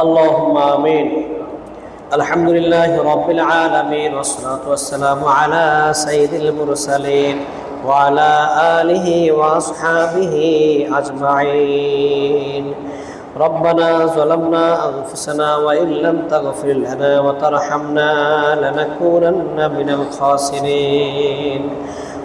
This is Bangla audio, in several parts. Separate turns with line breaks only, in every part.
اللهم آمين. الحمد لله رب العالمين والصلاة والسلام على سيد المرسلين وعلى آله وأصحابه أجمعين. ربنا ظلمنا أنفسنا وإن لم تغفر لنا وترحمنا لنكونن من الخاسرين.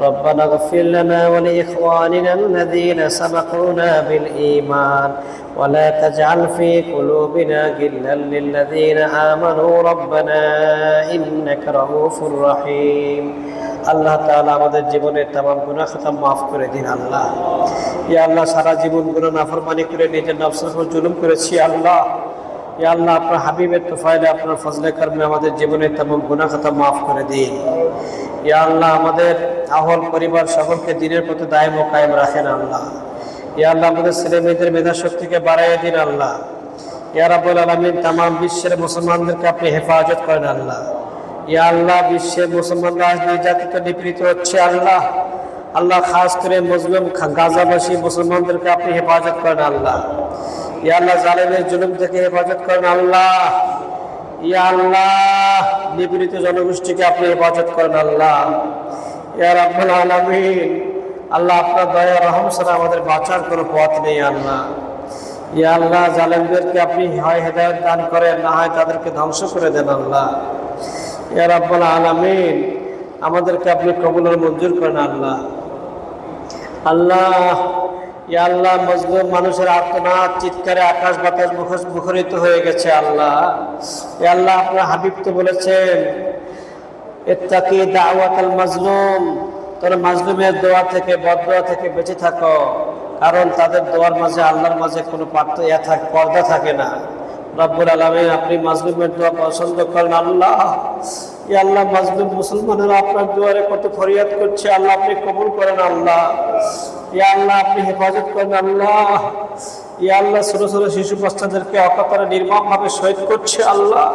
ربنا اغفر لنا ولإخواننا الذين سبقونا بالإيمان ولا تجعل في قلوبنا غلا للذين آمنوا ربنا إنك رؤوف رحيم আল্লাহ তাআলা আমাদের জীবনের তামাম গুনাহ খাতা মাফ করে দিন আল্লাহ ইয়া আল্লাহ সারা জীবন গুনাহ নাফরমানি করে নিজের নফসের উপর জুলুম করেছি আল্লাহ ইয়া আল্লাহ আপনার হাবিবের তোফাইলে আপনার ফজলে কর্মে আমাদের জীবনের তামাম গুনাহ খাতা মাফ করে দিন ইয়া আল্লাহ, আমাদের আহল পরিবার সকলকে দিনের প্রতি দায় ও কায়েম রাখেন আল্লাহ। ইয়া আল্লাহ, আমাদের ছেলে মেয়েদের মেধা শক্তিকে বাড়াইয়ে দিন আল্লাহ। ইয়া রাব্বুল আলামিন, তামাম বিশ্বের মুসলমানদেরকে আপনি হেফাজত করেন আল্লাহ। ইয়া আল্লাহ, বিশ্বের মুসলমানরা নির্যাতিত নিপীড়িত হচ্ছে আল্লাহ। আল্লাহ, খাস করে মুসলিম গাজাবাসী মুসলমানদেরকে আপনি হেফাজত করেন আল্লাহ। ইয়া আল্লাহ, জালেমের জুলুম থেকে হেফাজত করেন আল্লাহ। ইয়া আল্লাহ নিপীড়িত জনগোষ্ঠীকে আপনি হেফাজত করেন আল্লাহ। ইয়া রাব্বুল আলামিন, আল্লাহ আপনার দয়া রহম সারা আমাদের বাঁচার কোনো পথ নেই আল্লাহ। ইয়া আল্লাহ, জালেমদেরকে আপনি হয় হেদায়ত দান করেন, না হয় তাদেরকে ধ্বংস করে দেন আল্লাহ। ইয়া রাব্বুল আলামিন, আমাদেরকে আপনি কবুলের মঞ্জুর করেন আল্লাহ। আল্লাহ আল্লাহ, মজলুম মানুষের আত্মনাথ চিৎকারে আকাশ বাতাস মুখোশ মুখরিত হয়ে গেছে আল্লাহ। আল্লাহ, আপনার হাবিব তো বলেছেন, ইত্তাকি দাওয়াতাল মাজলুম তোর মাজলুমের দোয়া থেকে, বদদোয়া থেকে বেঁচে থাকো। কারণ তাদের দোয়ার মাঝে, আল্লাহর মাঝে কোনো পার্থ ইয়া থাক পর্দা থাকে না। রব্বুল আলমিন, আপনি মাজলুমের দোয়া পছন্দ করেন আল্লাহ। আল্লাহ, মাজলুম মুসলমানেরা আপনার দুয়ারে কত ফরিয়াদ করছে, আল্লাহ আপনি কবুল করেন আল্লাহ। ইয়া আল্লাহ, আপনি হেফাজত করেন, আল্লাহ। ইয়া আল্লাহ, ছোট ছোট শিশু বাচ্চাদেরকে অকাতরে নির্মম ভাবে শহীদ করছে, আল্লাহ।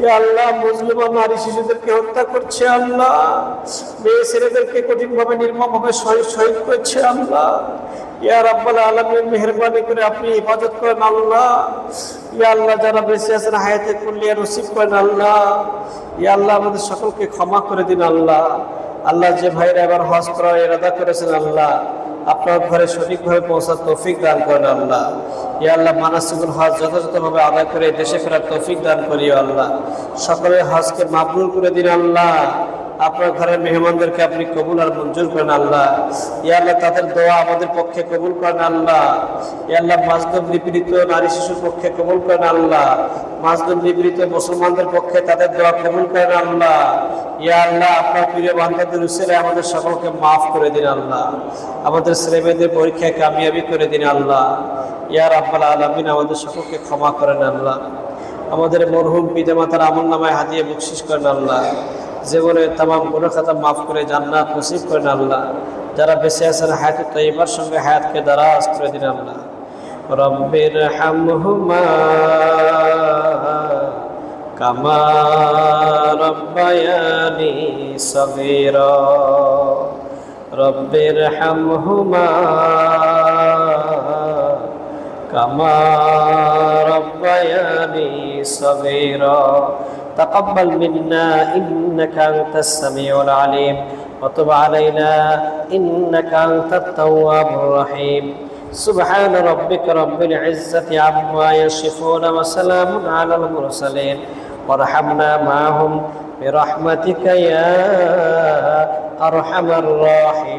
ইয়া আল্লাহ মুসলিমান নারী শিশুদেরকে হত্যা করছে, আল্লাহ। মেয়ে ছেলেদেরকে কঠিন ভাবে নির্মম ভাবে শহীদ শহীদ করছে, আল্লাহ। ইয়া রাব্বাল আলামিন, মেহেরবানি করে আপনি হেফাজত করেন, আল্লাহ। ইয়া আল্লাহ, যারা বেঁচে আছেন, হায়াতে কুল্লিয়া নসিব করেন, আল্লাহ। ইয়া আল্লাহ, আমাদের সকলকে ক্ষমা করে দিন, আল্লাহ। আল্লাহ, যে ভাইরা এবার হজ করার ইরাদা করেছেন, আল্লাহ। আপনার ঘরে সঠিকভাবে পৌঁছার তৌফিক দান করেন আল্লাহ। ইয়া আল্লাহ মানাসিকুল হজ যথাযথভাবে আদায় করে দেশে ফেরার তৌফিক দান করিও আল্লাহ। সকলের হজকে মাবরুর করে দিন আল্লাহ। আপনার ঘরের মেহমানদেরকে আপনি কবুল আর মঞ্জুর করেন আল্লাহ। ইয়া আল্লাহ, তাদের দোয়া আমাদের পক্ষে কবুল করেন আল্লাহ। ইয়া আল্লাহ মাজলুম নিপীড়িত নারী শিশুর পক্ষে কবুল করেন আল্লাহ। মাজলুম নিপীড়িত মুসলমানদের পক্ষে তাদের দোয়া কবুল করেন আল্লাহ। ইয়া আল্লাহ, আপনার প্রিয় বান্ধবদের উসিলে আমাদের সকলকে মাফ করে দিন আল্লাহ। আমাদের ছেলেমেয়েদের পরীক্ষায় কামিয়াবি করে দিন আল্লাহ। ইয়া রাব্বাল আলামিন, আমাদের সকলকে ক্ষমা করেন আল্লাহ। আমাদের মরহুম পিতামাতার আমল নামায় হাতিয়ে বকশিস করেন আল্লাহ। জীবনের তামাম গুণ খাতা মাফ করে জান্নাত নসিব করেন আল্লাহ। যারা বেঁচে আছেন, হায়াত তৈবার সঙ্গে হায়াতকে দারাজ করে দিন আল্লাহ। রব্বির হামহুমা কামা রব্বায়ানি সগীরা। রব্বির হামহুমা কামা রব্বায়ানি সগীরা। تقبل منا إنك أنت السميع العليم وتب علينا إنك أنت التواب الرحيم. سبحان ربك رب العزة عما يصفون وسلام على المرسلين. وارحمنا معهم برحمتك يا أرحم الراحمين.